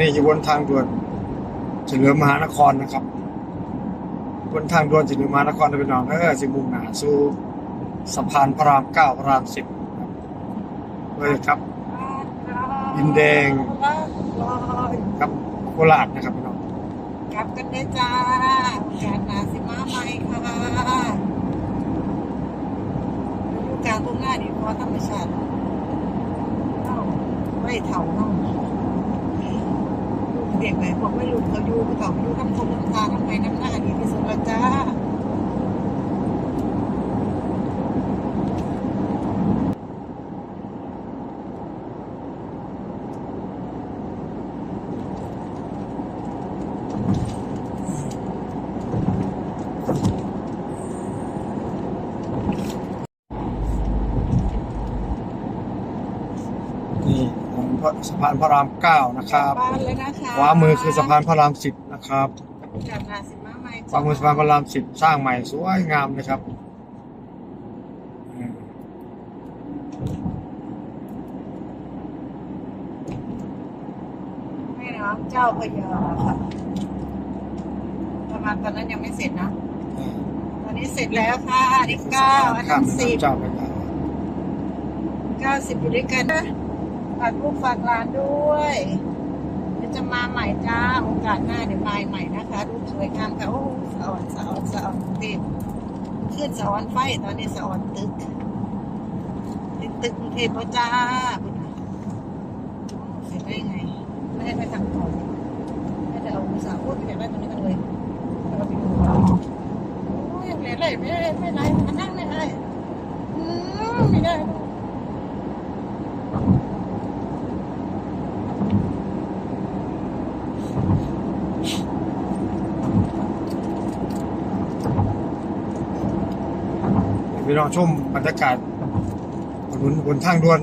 นี้อยู่บนทางด่วนเฉลิมมหานครนะครับ บนทางด่วนเฉลิมมหานครนะพี่น้องเออสิมุ่งหนาสู่สะพานพระรามเก้าพระรามสิบเลยครับดินแดงครับโคราชนะครับพี่น้องกลับกันได้จ้าโอกาสหนาสิมาใหม่ค่ะดูการตรงหน้าดีพอธรรมชาติไม่เถ่าเนา เด็กไหนบอกไม่รู้เขาอยู่เขาอยู่ทำคงน้ำตาทำไมน้ำหน้าดีที่สุดละจ้า นี่ของพระ สะพานพระรามเก้านะครับบ้านเลยนะคะขวามือคือสะพานพระรามสิบนะครับกลับมาสิมาใหม่ขวามือสะพานพระรามสิบสร้างใหม่สวยงามเลยครับอืมแม่น้ำเจ้าพระยาค่ะประมาณตอนนั้นยังไม่เสร็จนะ ตอนนี้เสร็จแล้วค่ะอันนี้เก้าอันข้านั้มนสิบเจ้าไปแล้วเก้าสิบอยู่ด้วยกันนะ ฝากลูกฝากหลานด้วยเดี๋ยวจะมาใหม่จ้าโอกาสหน้าเดี๋ยวมาใหม่นะคะรูปสวยงามค่ะโอ้สะออนสะออนสะออนเต็มขึ้นสะออนไฟตอนนี้สะออนตึกตึกตึกกรุงเทพจ้าบุญนะเสร็จได้ไง ไม่ได้ไปทำต่อไม่ได้เอาสาห์พูดไปอยากได้ตรงนี้กันเลยเราไปดูโอ้ยเหลืออะไรไม่ไม่ได้มานั่งไม่ได้อืมไม่ได้ พี่ น้องชมบรรยากาศถนนบนทางด่วน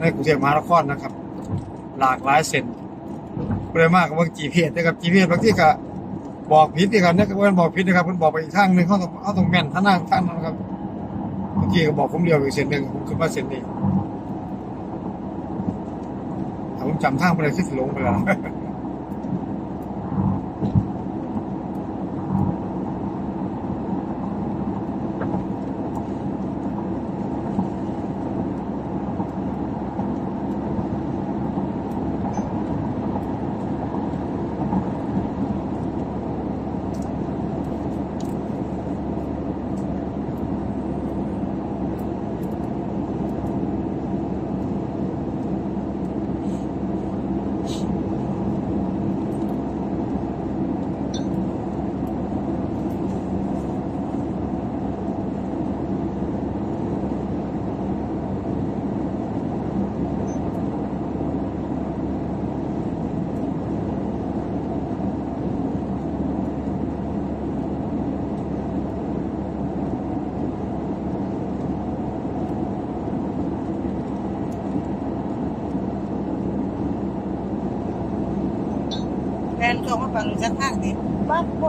ในกรุงเทพมหานครนะครับ หลากหลายเส้นเปรมากกับว่า GPS นะครับ GPS บางที่ก็บอกผิดอีกครับเนี่ยก็ว่าบอกผิดนะครับมันบอกไปอีกทางหนึ่งเขาต้องเขาต้องแม่นท่านั่งท่านนะครับบางทีก็บอกผมเดียวอีกเส้นหนึ่งผมคิดว่าเส้นนี้ผมจำทางไปเลยคิดหลงไปแล้ว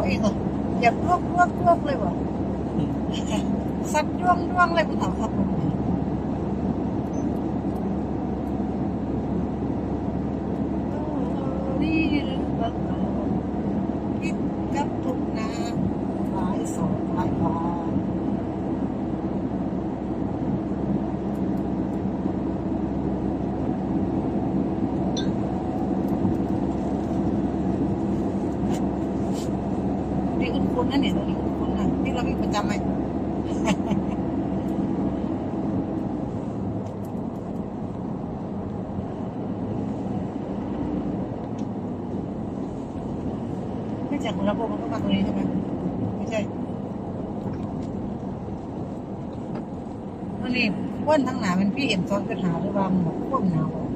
บ้านพวกเองเหรออย่าลวกลวกลวกเลยวะสัตว์ด้วงด้วงเลยมันเอาครับผมนี่บังเอิญคิดกับทุกนาหลายสองหลายบาท นี่คุณคุณนั่นเนี่ยตรงนี้คุณคุณนะที่เรามีประจำ ไหมไม่จากหัวลำโพงมันก็มาตรงนี้ใช่ไหมไม่ใช่มันนี่ว่นทั้งหนามันพี่เอ็มซ้อนปัญหาหรือว่าหมันแบบควบหนาว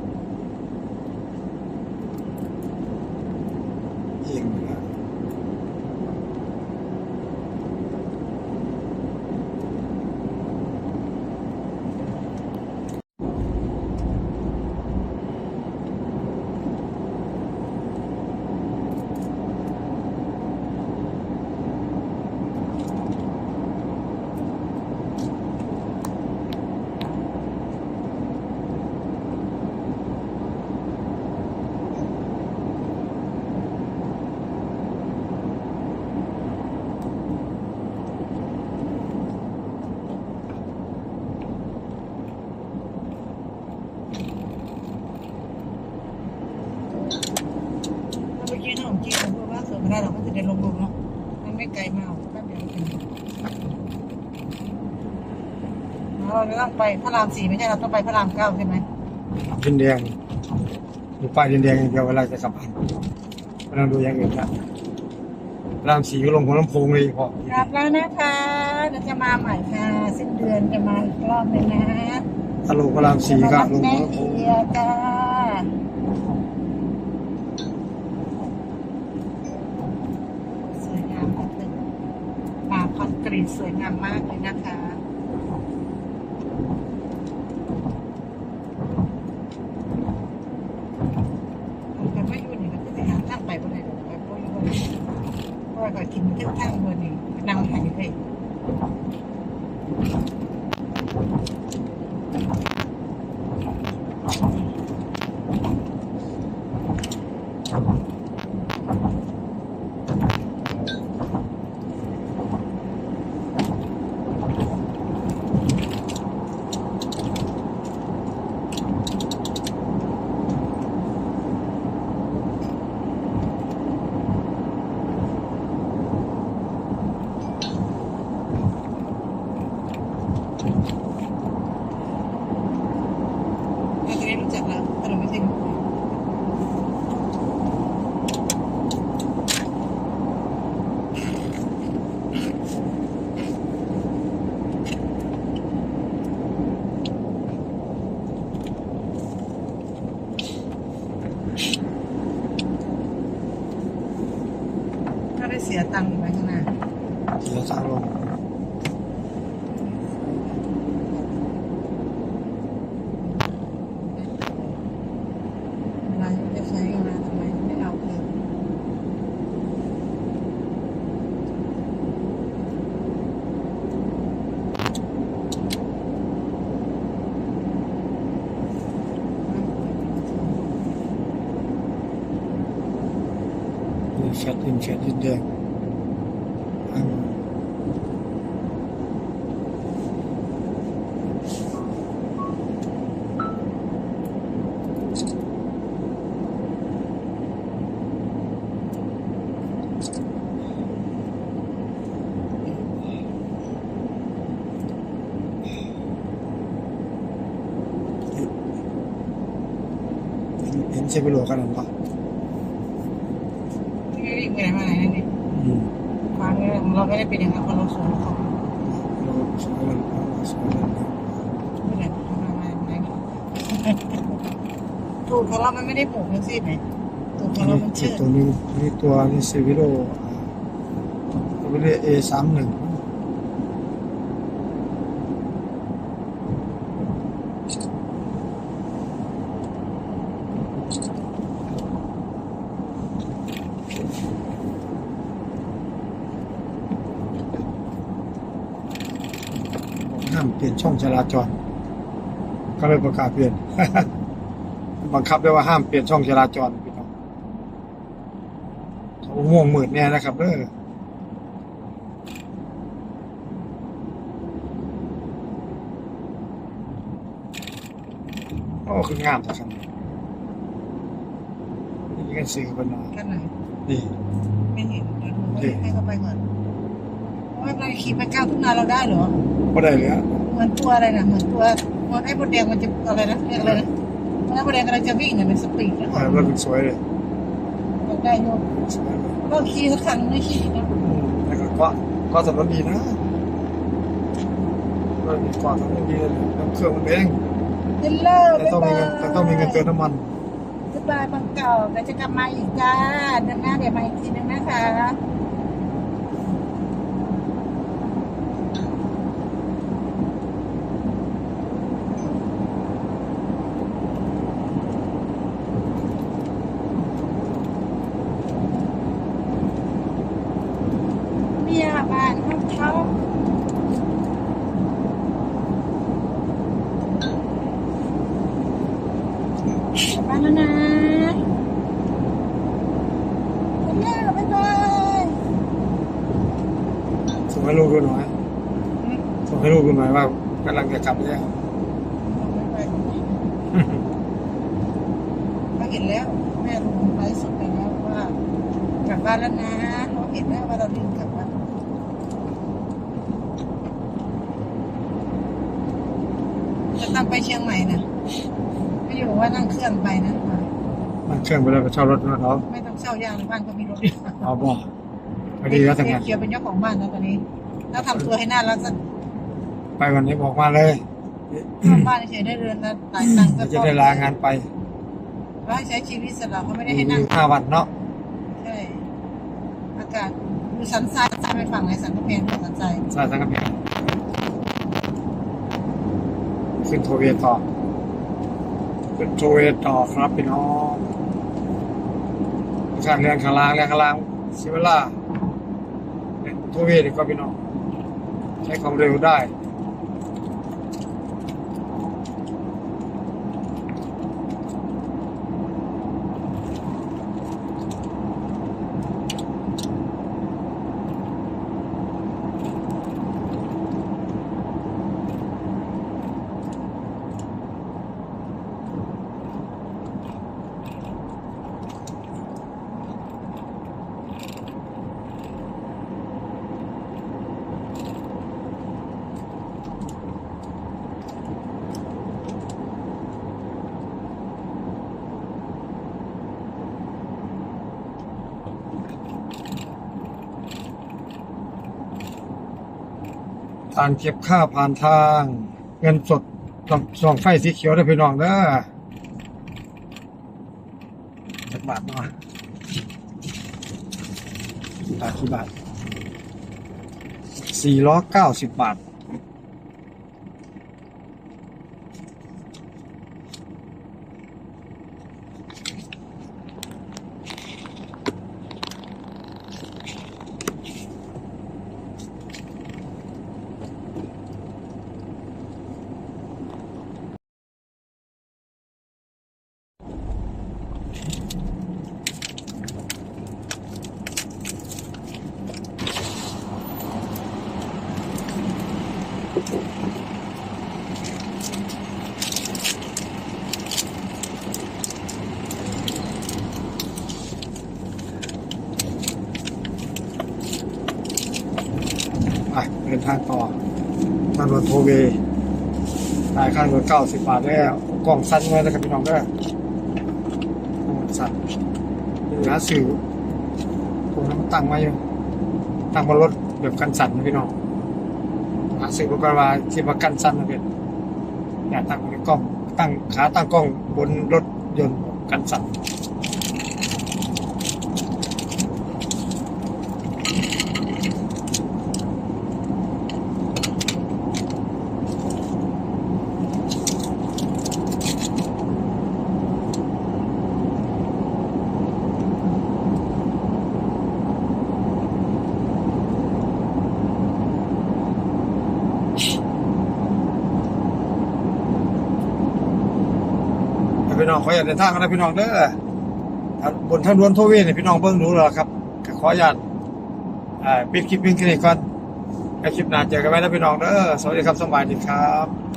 ไปพระรามสี่ไม่ใช่เราต้องไปพระรามเก้าใช่ไหมดินแดงดูป้ายดินแดงอย่างเดียวเวลาจะกลับบ้านไม่ต้องดูอย่างอื่นละรามสีก็ลงหัวลำโพงเลยพอกลับแล้วนะคะเดี๋ยวจะมาใหม่ค่ะสิ้นเดือนจะมาอีกรอบหนึงนะถ้าลงพระรามสีจะก็มารับลงแม่หัวลำโพงเอียค่ะสวยงามมากเลยป่าคอนกรีตสวยงามมากเลยนะคะ มีแฟดดินแฟดดินแดงอืมเห็นเห็นเชฟไปโลกันนั่นปะนี่วิ่งไปไหนมาไหนนั่นนี่ อืม ความเนี่ยของเราไม่ได้เป็นอย่างนั้นเพราะเราสูงเขา เราสวยกันเราสวยกัน ไม่ได้ทำมาไหนไหน ถูกของเรามันไม่ได้ผูกทั้งสิ้นไหมถูกของเรามันนี่เชื่อตัวนี้นี่ตัวนี่ซีวิโลตัวนี้เอสามหนึ่งห้ามเปลี่ยนช่องจราจร ก็เลยประกาศเปลี่ยน บังคับได้ว่าห้ามเปลี่ยนช่องจราจรพี่น้องเขาม่วงมืดแน่นะครับเด้อโอ้คืองามจังนี่กันสื่อกันหน่อยกันไหนนี่ไม่เห็นเดี๋ยวดูให้เขาไปก่อนว่าเราขี่ไปก้าวทุ่งนาเราได้เหรอก็ได้เลยอะเหมือนตัวอะไรนะเหมือนตัวเหมือนไอ้บดแดงมันจะอะไรนะเรียกอะไรนะ มันไอ้บดแดงกำลังจะวิ่งเนี่ยเป็นสปีดแล้วถ่ายแล้วเป็นสวยเลยได้โยมสวยเลยก็ขี่สักคันไม่ขี่นะอืมแล้วก็เกาะเกาะถนนดีนะก็มีเกาะถนนดีเลยน้ำเครื่องมันเองเฮลโล่แต่ต้องมีเงินแต่ต้องมีเงินเติมน้ำมันบ๊ายบายบางเก่าเดี๋ยวจะกลับมาอีกจ้าเดือนหน้าเดี๋ยวมาอีกทีนึงนะคะเมียบ้านของเขา กลับบ้านแล้วนะไปแล้วบ๊ายบายส่งให้ลูกดูหน่อยส่งให้ลูกดูหน่อยว่ากำลังจะกลับแล้วเขาเห็นแล้วแม่ลงไลฟ์สดไปแล้วว่ากลับบ้านแล้วนะเขาเห็นแล้วว่าเราดึงกลับบ้านจะต้องไปเชียงใหม่นะ ไม่อยู่ว่านั่งเครื่องไปนะมันเครื่องไปเลยไปเช่ารถมาเขาไม่ต้องเช่ายางบ้านก็มีรถอยู่เอาบอกพอดีแล้วทำงานเกียวเป็นเจ้าของบ้านแล้วตอนนี้แล้วทำตัวให้น่ารักสักไปวันนี้บอกมาเลยทำบ้านเฉยๆได้เรือนละหลายตังค์ก็จะได้ลางานไปแล้วให้ใช้ชีวิตสละเขาไม่ได้ให้นั่งห้าวันเนาะใช่อากาศดูสันทรายสันไปฝั่งไหนสันกระเพงสันทรายสายสังกัดเพลงขึ้นโทเวต่อ ขึ้นโทเอต่อครับพี่น้องข้างเรียนข้างล่างเรียนข้างล่างเสียเวลาเป็นโทเวดีกว่าพี่น้อง ใช้ความเร็วได้ การเก็บค่าผ่านทาง เงินสดส่องส่องไฟสีเขียวได้พี่น้องเด้อจักบาทเนาะบาทกี่บาทสี่ร้อยเก้าสิบบาท ไปเดินทางต่อทางรถโทเวย์จ่ายค่ารถเก้าสิบบาทแล้วกล่องสั้นเลยนะครับพี่น้องเด้อกล่องสั้นเหลือสื่อตรงนั้นมันตั้งไว้อยู่ตั้งบนรถแบบกันสั่นพี่น้อง สื่อบอกว่าที่ว่ากันสั่นนะเป็นเนี่ยตั้งกล้องตั้งขาตั้งกล้องบนรถยนต์กันสั่น พี่น้องขออย่าตเดินทางกันนะพี่น้องเด้อบนทางด่วนโทเวเนี่ยพี่น้องเบิ่งรู้แล้วครับขออนุญาตอ่าปิดคลิปเพียงแค่นี้ก่อนคลิปหน้าเจอกันไว้นะพี่น้องเด้อสวัสดีครับสบายดีครับ